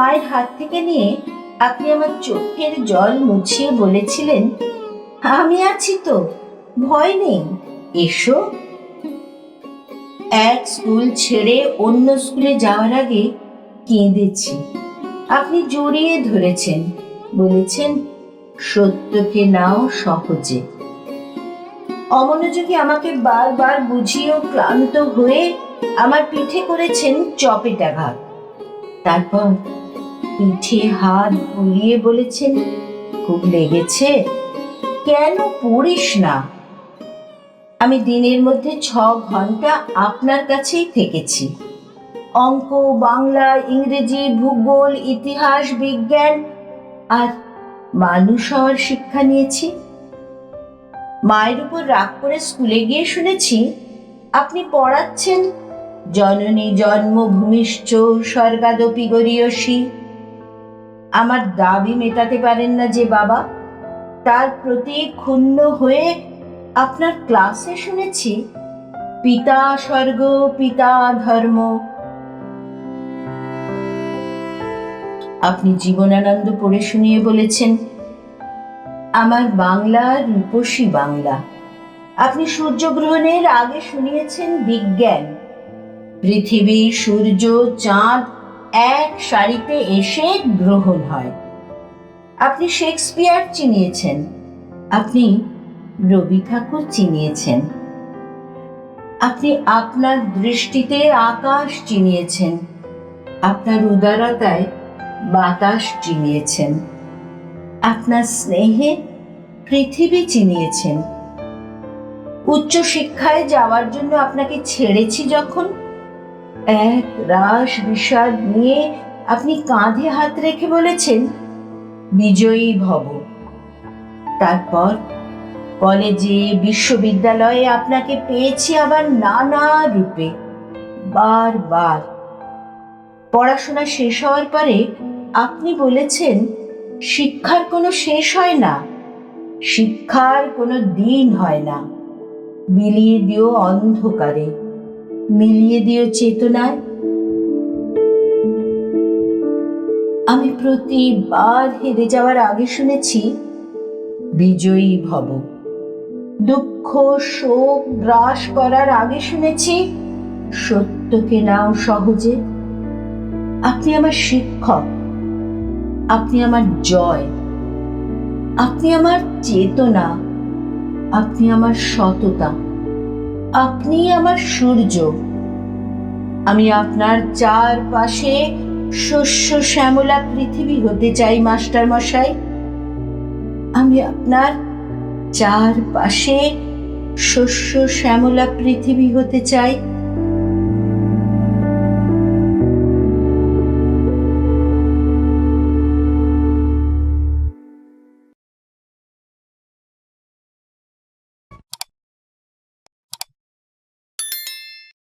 মায়ের হাত থেকে নিয়ে আপনি আমার চোখের জল মুছিয়ে বলেছিলেন, আমি আছি তো, ভয় নেই, এসো। এক স্কুল ছেড়ে অন্য স্কুলে যাওয়ার আগে কেঁদেছি। আপনি জড়িয়ে ধরেছেন, বলেছেন, সত্যকে নাও সহজে। অমনোযোগী আমাকে বারবার বুঝিয়েও ক্লান্ত হয়ে আমার পিঠে করেছেন চপেটাঘাত। তারপর পিঠে হাত বুলিয়ে বলেছেন খুব লেগেছে? কেন পড়িস না? আমি দিনের মধ্যে ছ ঘণ্টা আপনার কাছেই থেকেছি। অঙ্ক, বাংলা, ইংরেজি, ভূগোল, ইতিহাস, বিজ্ঞান আর মানুষ হওয়ার শিক্ষা নিয়েছি। মায়ের উপর রাগ করে স্কুলে গিয়ে শুনেছি, আপনি পড়াচ্ছেন। জননী জন্মভূমিশ্চ স্বর্গাদপি গরীয়সী আমার দাবি মেটাতে পারেন না যে বাবা। তার প্রতি ক্ষুণ্ণ হয়ে আপনার ক্লাসে শুনেছি, পিতা স্বর্গ, পিতা ধর্ম। আপনি জীবনানন্দ পড়ে শুনিয়ে বলেছেন, আমার বাংলা রূপসী বাংলা। আপনি সূর্যগ্রহণের আগে শুনিয়েছেন বিজ্ঞান। পৃথিবী, সূর্য, চাঁদ এক সারিতে এসে গ্রহণ হয়। আপনি শেক্সপিয়ার চিনিয়েছেন। আপনি রবি ঠাকুর চিনিয়েছেন। আপনি আপনার দৃষ্টিতে আকাশ চিনিয়েছেন। আপনার উদারতায় বাতাস চিনিয়েছেন। আপনার স্নেহে পৃথিবী চিনিয়েছেন। উচ্চ শিক্ষায় যাওয়ার জন্য আপনাকে ছেড়েছি যখন? এক রাস বিষাদ নিয়ে আপনি কাঁধে হাত রেখে বলেছেন, বিজয়ী ভব। তারপর, কলেজে, বিশ্ববিদ্যালয়ে আপনাকে পেয়েছি আবার নানা রূপে বারবার পড়াশোনা শেষ হওয়ার পরে আপনি বলেছেন, শিক্ষার কোনো শেষ হয় না, শিক্ষার কোনো দিন হয় না, বিলিয়ে দিও অন্ধকারে। মিলিয়ে দিও চেতনায়। আমি প্রতিবার হেরে যাওয়ার আগে শুনেছি, বিজয়ী ভব। দুঃখ, শোক গ্রাস করার আগে শুনেছি, সত্যকে নাও সহজে। আপনি আমার শিক্ষক, আপনি আমার জয়, আপনি আমার চেতনা, আপনি আমার সততা। আপনি আমার সূর্য। আমি আপনার চারপাশে শস্য, শ্যামলা, পৃথিবী হতে চাই, মাস্টার মশাই। আমি আপনার চারপাশে শস্য, শ্যামলা, পৃথিবী হতে চাই।